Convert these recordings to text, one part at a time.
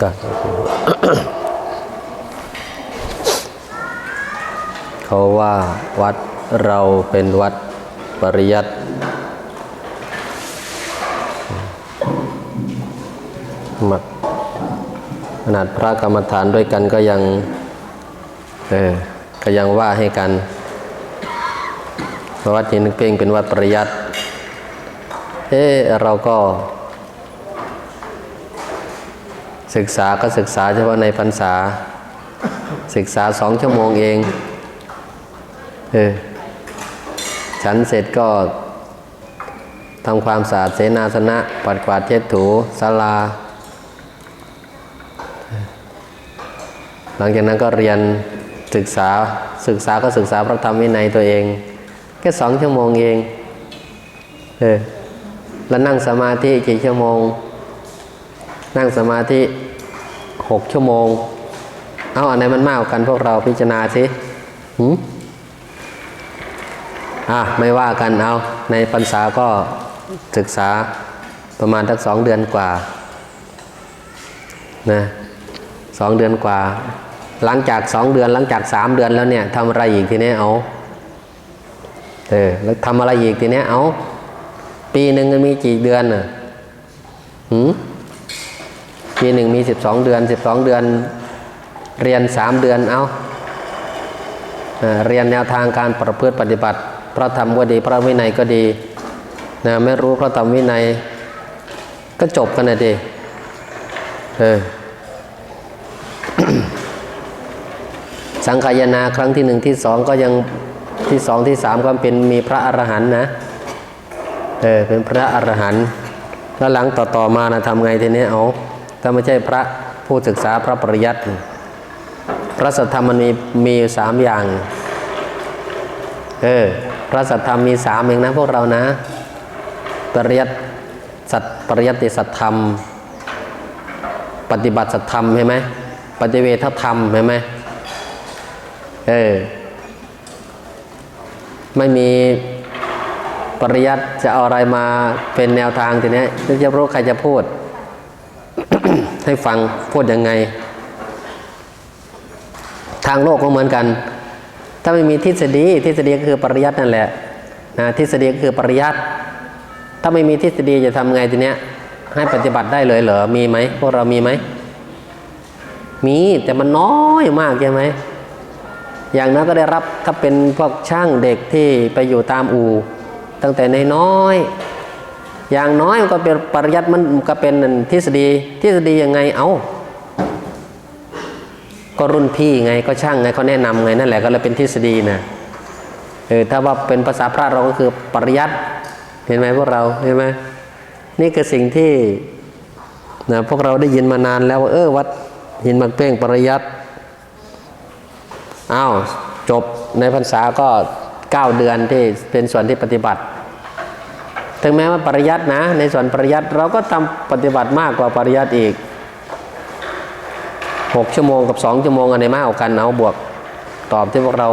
ก็เขาว่าวัดเราเป็นวัดปริยัติมาขนาดพระกรรมฐานด้วยกันก็ยัง เออ ก็ยังว่าให้กันวัดหินเพ่งเป็นวัดปริยัติเอ๊ะเราก็ ศึกษาก็ศึกษาเฉพาะในพรรษา ศึกษาสองชั่วโมงเองเออฉันเสร็จก็ทำความสะอาดเสนาสนะ ปัดกวาดเช็ดถูศาลา หลังจากนั้นก็เรียนศึกษาศึกษาก็ศึกษาพระธรรมวินัยตัวเอง แค่สองชั่วโมงเองเออแล้วนั่งสมาธิกี่ชั่วโมง นั่งสมาธิหกชั่วโมง เอาอันไหนมันมากกว่ากันพวกเราพิจารณาสิหืมอะไม่ว่ากันเอา ในพรรษาก็ศึกษาประมาณทักสองเดือนกว่านะสองเดือนกว่า หลังจากสองเดือนหลังจากสามเดือนแล้วเนี่ยทำอะไรอีกทีนี้เอาเออแล้วทำอะไรอีกทีนี้เอาปีหนึ่งมีกี่เดือนน่ะหืม ปีหนึ่งมีสิบสองเดือนสิบสองเดือน เรียนสามเดือนเอาเรียนแนวทางการประพฤติปฏิบัติ พระธรรมก็ดี พระวินัยก็ดีนะไม่รู้พระธรรมวินัย ก็จบกันนะดีเออสังขายนาครั้งที่หนึ่งที่สองก็ยังที่สองที่สามก็เป็นมีพระอรหันต์นะเออเป็นพระอรหันต์แล้วหลังต่อต่อมานะทำไงทีนี้เอา ถ้าไม่ใช่พระผู้ศึกษาพระปริยัติพระสัทธรรมมันมีมีสามอย่าง เออ พระสัทธรรมมีสามเองนะพวกเรานะ ปริยัติสัตปริยัติสัทธรรม ปฏิบัติสัทธรรมใช่ไหมปฏิเวทธรรมใช่ไหมเออ ไม่มีปริยัติจะเอาอะไรมาเป็นแนวทางทีนี้จะรู้ใครจะพูด ให้ฟังพูดยังไง ทางโลกก็เหมือนกัน ถ้าไม่มีทฤษฎีทฤษฎีก็คือปริยัตินั่นแหละนะทฤษฎีก็คือปริยัติถ้าไม่มีทฤษฎีจะทำไงทีเนี้ย ให้ปฏิบัติได้เลยเหรอมีไหมพวกเรามีไหมมีแต่มันน้อยมากใช่ไหมอย่างนั้นก็ได้รับถ้าเป็นพวกช่างเด็กที่ไปอยู่ตามอู่ตั้งแต่ในน้อย อย่างน้อยมันก็เป็นปริยัติมันก็เป็นทฤษฎีทฤษฎียังไงเอาก็รุ่นพี่ไงก็ช่างไงเขาแนะนำไงนั่นแหละก็เลยเป็นทฤษฎีนะเออถ้าว่าเป็นภาษาพระเราก็คือปริยัติเห็นไหมพวกเราเห็นไหมนี่คือสิ่งที่นะพวกเราได้ยินมานานแล้วว่าเออวัดหินมักเป้งปริยัติอ้าวจบในพรรษาก็ 9 เดือนที่เป็นส่วนที่ปฏิบัติ ถึงแม้ว่าปริยัตินะ ในส่วนปริยัติเราก็ทำปฏิบัติมากกว่าปริยัติอีก 6 ชั่วโมงกับ 2 ชั่วโมงอันไหนมากกว่ากันเอาบวกตอบที่พวกเรา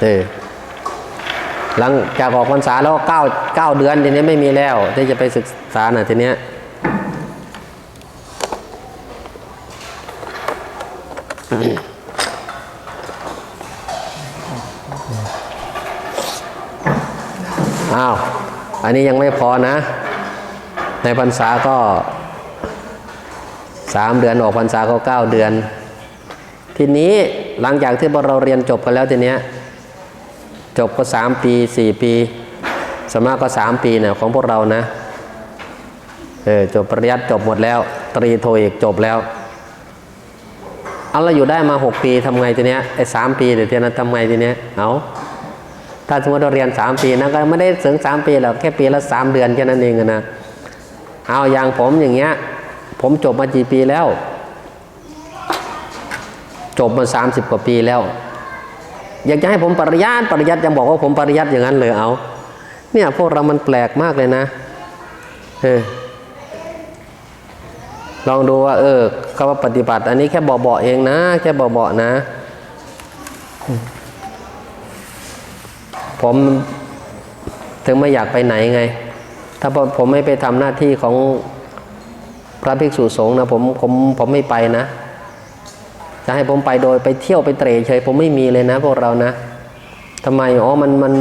เออหลังจากออกพรรษาแล้ว9 9เดือนทีนี้ไม่มีแล้ว ที่จะไปศึกษาหน่ะทีเนี้ยอ้ อันนี้ยังไม่พอนะ ในพรรษาก็สามเดือนออกพรรษาก็เก้าเดือน ทีนี้หลังจากที่พวกเราเรียนจบกันแล้วทีเนี้ยจบก็สามปีสี่ปีสมากก็สามปีเนี่ยของพวกเรานะเออจบปริญญาจบหมดแล้ว ตรีโทเอกจบแล้วเอาเราอยู่ได้มาหกปีทำไงทีเนี้ยไอ้สามปีเดี๋ยวทีนั้นทำไงทีเนี้ยเอา ถ้าสมมติเราเรียนสามปีนะก็ไม่ได้ถึงสามปีหรอกแค่ปีละสามเดือนแค่นั้นเองนะเอาอย่างผมอย่างเงี้ย ผมจบมากี่ปีแล้ว จบมาสามสิบกว่าปีแล้ว อยากจะให้ผมปริญญาปริยัติยังบอกว่าผมปริยัติอย่างนั้นเลยเอา เนี่ยพวกเรามันแปลกมากเลยนะเออลองดูว่าเออคำว่าปฏิบัติ อันนี้แค่เบาๆเองนะ แค่เบาๆนะ ผมถึงไม่อยากไปไหนไง ถ้าผมไม่ไปทำหน้าที่ของพระภิกษุสงฆ์นะผมผมผมไม่ไปนะ จะให้ผมไปโดยไปเที่ยวไปเตร่เฉยผมไม่มีเลยนะพวกเรานะทำไมอ๋อมันมัน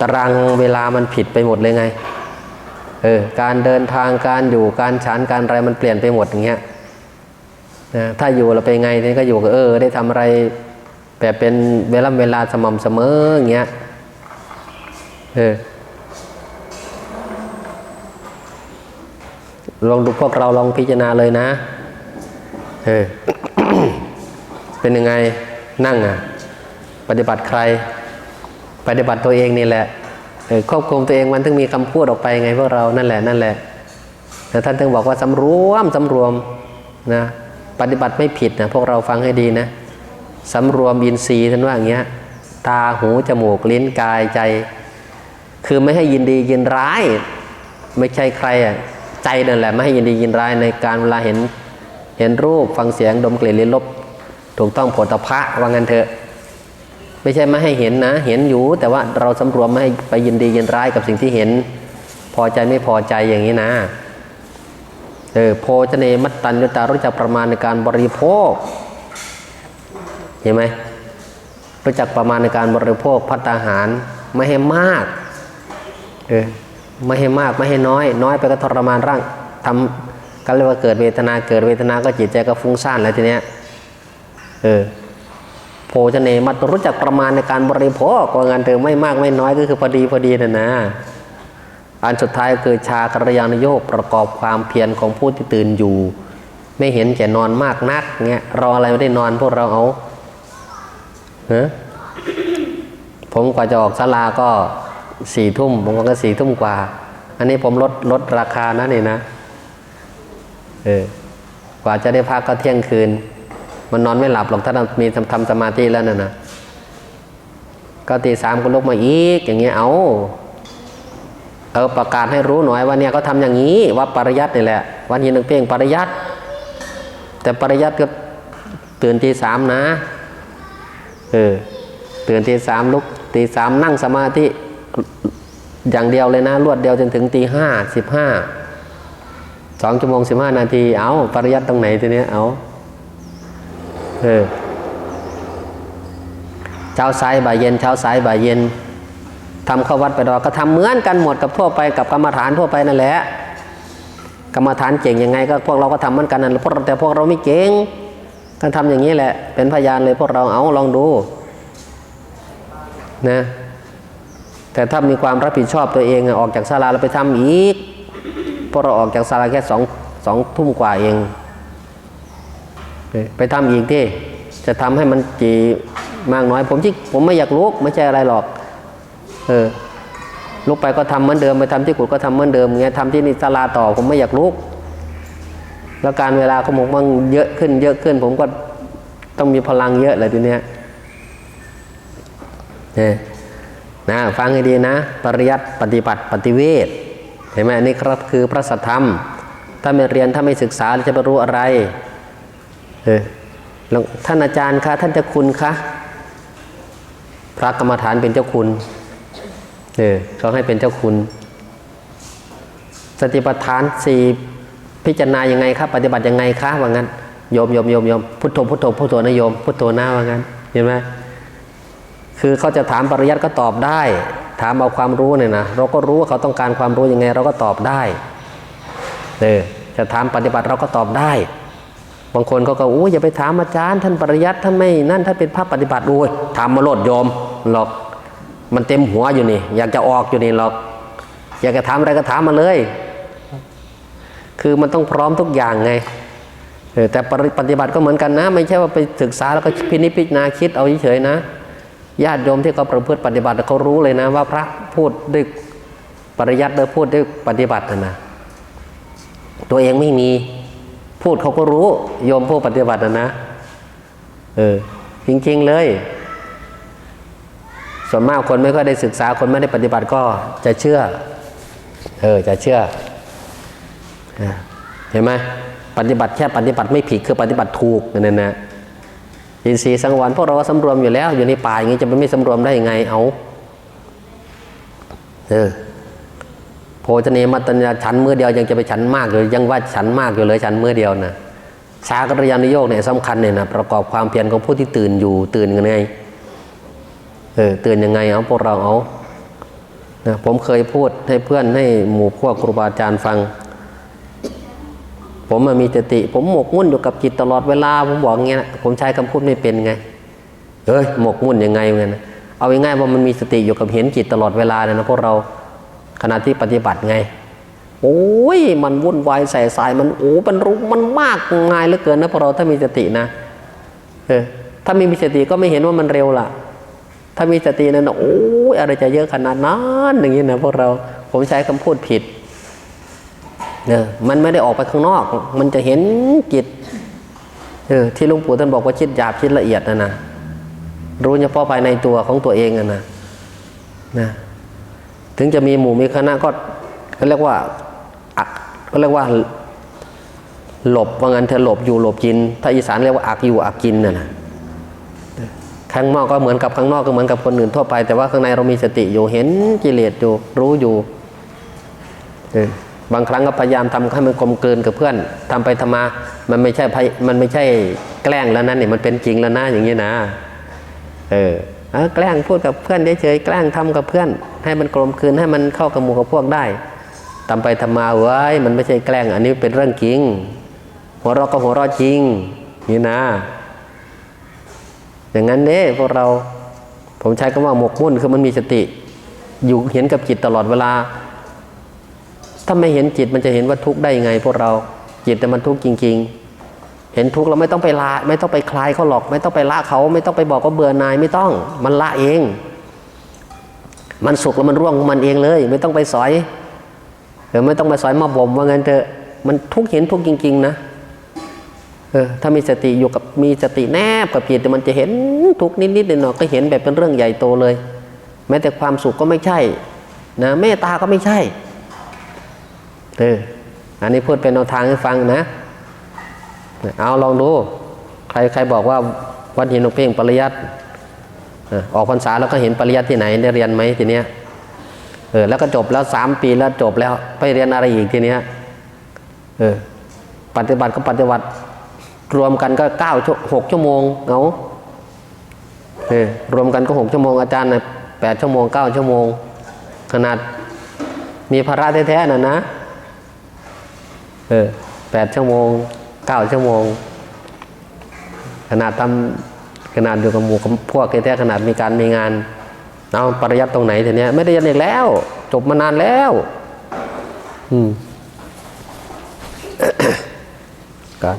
ตารางเวลามันผิดไปหมดเลยไงเออการเดินทางการอยู่การฉันการอะไรมันเปลี่ยนไปหมดอย่างเงี้ยนะถ้าอยู่เราไปไงนี่ก็อยู่กับเออ ได้ทำอะไร แบบเป็นเวลาเวลาสม่ำเสมออย่างเงี้ยเออลองดูพวกเราลองพิจารณาเลยนะ เออ เป็นยังไงนั่งอะ ปฏิบัติใคร ปฏิบัติตัวเองนี่แหละ เออควบคุมตัวเองมันถึงมีคำพูดออกไปไงพวกเรานั่นแหละนั่นแหละแต่ท่านถึงบอกว่าสำรวมสำรวมนะ ปฏิบัติไม่ผิดนะพวกเราฟังให้ดีนะ สำรวมอินทรีย์ท่านว่าอย่างเงี้ย ตาหูจมูกลิ้นกายใจ คือไม่ให้ยินดียินร้าย ไม่ใช่ใครอะใจนั่นแหละไม่ให้ยินดียินร้ายในการเวลาเห็นเห็นรูปฟังเสียงดมกลิ่นลิ้มรสถูกต้องผลตภะว่างั้นเถอะ ไม่ใช่ไม่ให้เห็นนะ เห็นอยู่ แต่ว่าเราสำรวมไม่ให้ไปยินดียินร้ายกับสิ่งที่เห็น พอใจไม่พอใจอย่างนี้นะเออโภชเนมัตตัญญตารู้จักประมาณในการบริโภค เห็นไหมรู้จักประมาณในการบริโภคพัตตาหารไม่ให้มากเออไม่ให้มากไม่ให้น้อย น้อยไปก็ทรมานร่างทำก็เรียกว่าเกิดเวทนาเกิดเวทนาก็จิตใจก็ฟุ้งซ่านแล้วทีเนี้ยเออโภชเนมัตรู้จักประมาณในการบริโภคว่างั้นเถอไม่มากไม่น้อยก็คือพอดีพอดีนะนะ อันสุดท้ายคือชากรยานโยกประกอบความเพียรของผู้ที่ตื่นอยู่ ไม่เห็นแก่นอนมากนักเงี้ยรออะไรไม่ได้นอนพวกเราเอา ฮะผมกว่าจะออกศาลาก็สี่ทุ่มบางวันก็สี่ทุ่มกว่า อันนี้ผมลดลดราคานะนี่นะเออกว่าจะได้พักก็เที่ยงคืน มันนอนไม่หลับหรอกถ้ามีทำทำสมาธิแล้วน่ะนะก็ตีสามก็ลุกมาอีก อย่างเงี้ยเอาเออประกาศให้รู้หน่อยว่าเนี่ยเขาทำอย่างนี้ว่าปริยัตินี่แหละวันยีนึงเพ่งปริยัติแต่ปริยัติก็ตื่นตีสามนะ เออตื่นตีสามลุกตีสามนั่งสมาธิอย่างเดียวเลยนะ รวดเดียวจนถึงตีห้าสิบห้าสองชั่วโมงสิบห้านาที เอาปริยัติตรงไหนทีเนี้ยเอาเออเช้าสายบ่ายเย็นเช้าสายบ่ายเย็นทำเข้าวัดไปดอกก็ทำเหมือนกันหมดกับทั่วไปกับกรรมฐานทั่วไปนั่นแหละกรรมฐานเก่งยังไงก็พวกเราก็ทำเหมือนกันนั่นแหละพวกเราแต่พวกเราไม่เก่ง ก็ทำอย่างนี้แหละ เป็นพยานเลยพวกเราเอาลองดูนะแต่ถ้ามีความรับผิดชอบตัวเองออกจากศาลาเราไปทำอีกพวกเราออกจากศาลาแค่สองสองทุ่มกว่าเอง ไปทำอีกที่จะทำให้มันจีมากน้อย ผมที่ผมไม่อยากลุกไม่ใช่อะไรหรอก เออลุกไปก็ทำเหมือนเดิมไปทำที่กุดก็ทำเหมือนเดิมเงี้ยทำที่นิสลาต่อผมไม่อยากลุก แล้วการเวลาของผมมันเยอะขึ้น เยอะขึ้น ผมก็ต้องมีพลังเยอะเลยทีเนี้ยเนี่ยนะฟังให้ดีนะ ปริยัติปฏิบัติปฏิเวทเห็นไหมนนี้ครับคือพระสัทธรรม ถ้าไม่เรียนถ้าไม่ศึกษาจะไปรู้อะไรเออท่านอาจารย์คะท่านเจ้าคุณคะพระกรรมฐานเป็นเจ้าคุณเออเขาให้เป็นเจ้าคุณ สติปัฏฐานสี่ พิจารณายังไงครับปฏิบัติยังไงคะว่างั้นโยมโยมโยมโยมพุทโธพุทโธพุทโธนะโยมพุทโธนะว่างั้นเห็นไหมคือเขาจะถามปริยัติก็ตอบได้ ถามเอาความรู้เนี่ยนะเราก็รู้ว่าเขาต้องการความรู้ยังไง เราก็ตอบได้เออจะถามปฏิบัติเราก็ตอบได้ บางคนเขาก็โอ้ยอย่าไปถามอาจารย์ท่านปริยัติท่านไม่นั่นท่านเป็นพระปฏิบัติโอ้ยถามมาโลดโยมหรอกมันเต็มหัวอยู่นี่ อยากจะออกอยู่นี่หรอก อยากจะถามอะไรก็ถามมาเลย คือมันต้องพร้อมทุกอย่างไงเออแต่ปฏิบัติก็เหมือนกันนะ ไม่ใช่ว่าไปศึกษาแล้วก็พินิจพิจารณาคิดเอาเฉยๆนะญาติโยมที่เขาประพฤติปฏิบัติเขารู้เลยนะ ว่าพระพูดด้วยปริยัติหรือพูดด้วยปฏิบัตินะนะตัวเองไม่มีพูดเขาก็รู้โยมผู้ปฏิบัตินะนะเออจริง ๆเลย ส่วนมากคนไม่ค่อยได้ศึกษาคนไม่ได้ปฏิบัติก็จะเชื่อเออจะเชื่อ เห็นไหมปฏิบัติแค่ปฏิบัติไม่ผิดคือปฏิบัติถูกนั่นนะอินทรีย์สังวรพวกเราสำรวมอยู่แล้ว อยู่ในป่าอย่างนี้จะไม่สำรวมได้ยังไงเอาเออโภชเนมัตตัญญาฉันมือเดียวยังจะไปฉันมากอยู่ยังว่าฉันมากอยู่เลยฉันมือเดียวนะชากรยานุโยกเนี่ยสำคัญเนี่ยนะประกอบความเพียรของผู้ที่ตื่นอยู่ตื่นกันไงเออตื่นยังไงเอาพวกเราเอานะผมเคยพูดให้เพื่อนให้หมู่พวกครูบาอาจารย์ฟัง ผมมามีสติ ผมหมกมุ่นอยู่กับจิตตลอดเวลา ผมบอกอย่างเงี้ยนะผมใช้คำพูดไม่เป็นไงเฮ้ยหมกมุ่นยังไงเงี้ยนะเอาง่ายๆว่ามันมีสติอยู่กับเห็นจิตตลอดเวลาเนี่ยนะพวกเราขณะที่ปฏิบัติไง โอ้ยมันวุ่นวายใส่สายมันโอ้มันรู้มันมากมายเหลือเกินนะพวกเราถ้ามีสตินะเออถ้าไม่มีสติก็ไม่เห็นว่ามันเร็วล่ะ ถ้ามีสตินั้นนะโอ้ยอะไรจะเยอะขนาดนั้นอย่างนี้นะพวกเราผมใช้คำพูดผิด เออมันไม่ได้ออกไปข้างนอก มันจะเห็นจิตเออที่หลุงปู่ท่านบอกว่าจิตหยาบจิตละเอียดนะนะรู้เฉพาะภายในตัวของตัวเองอะนะนะถึงจะมีหมู่มีคณะก็ก็เรียกว่าอักก็เรียกว่า หลบว่างั้นเธอหลบอยู่หลบกิน ถ้าอีสานเรียกว่าอักอยู่อักกินน่ะนะข้างนอกก็เหมือนกับข้างนอกก็เหมือนกับคนอื่นทั่วไป แต่ว่าข้างในเรามีสติอยู่เห็นกิเลสอยู่รู้อยู่เออ บางครั้งก็พยายามทำให้มันกลมกลืนกับเพื่อนทำไปทำมา มันไม่ใช่พมันไม่ใช่แกล้งแล้วนะเนี่ยมันเป็นจริงแล้วนะอย่างนี้นะ เออแกล้งพูดกับเพื่อนเฉยๆแกล้งทำกับเพื่อน ให้มันกลมกลืนให้มันเข้ากับหมู่กับพวกได้ทำไปทำมาเว้ยมันไม่ใช่แกล้ง อันนี้เป็นเรื่องจริง หัวเราะก็หัวเราะจริงนี่นะ อย่างนั้นเด้พวกเราผมใช้คำว่าหมกมุ่นคือมันมีสติ อยู่เห็นกับจิตตลอดเวลา ถ้าไม่เห็นจิตมันจะเห็นว่าทุกข์ได้ยังไง พวกเราจิตแต่มันทุกข์จริง ๆ เห็นทุกข์เราไม่ต้องไปละไม่ต้องไปคลายเขาหรอก ไม่ต้องไปละเขาไม่ต้องไปบอกว่าเบื่อนายไม่ต้อง มันละเอง มันสุขแล้วมันร่วงมันเองเลย ไม่ต้องไปสอยเออไม่ต้องไปสอยมาบ่มว่างั้นเถอะมันทุกข์เห็นทุกข์จริง ๆ นะเออถ้ามีสติอยู่กับมีสติแนบกับจิตมันจะเห็นทุกข์นิดๆหน่อยๆก็เห็นแบบเป็นเรื่องใหญ่โตเลย แม้แต่ความสุขก็ไม่ใช่นะเมตตาก็ไม่ใช่ เอออันนี้พูดเป็นแนวทางให้ฟังนะ เอาลองดู ใครใครบอกว่าวัดหินนกเพ่งปริยัติเออออกพรรษาแล้วก็เห็นปริยัติที่ไหนได้เรียนไหมทีเนี้ยเออแล้วก็จบแล้วสามปีแล้วจบแล้วไปเรียนอะไรอีกทีเนี้ยเออปฏิบัติก็ปฏิบัติรวมกันก็เก้าหกชั่วโมงเอาเออรวมกันก็หกชั่วโมงอาจารย์นะแปดชั่วโมงเก้าชั่วโมง ขนาดมีภาระแท้ๆนะนะ เออแปดชั่วโมงเก้าชั่วโมง ขนาดทำขนาดอยู่กับหมู่กับพวกแท้ขนาดมีการมีงานเอาปริยัติตรงไหนทีเนี้ยไม่ได้ยันอีกแล้ว จบมานานแล้ว อืมการ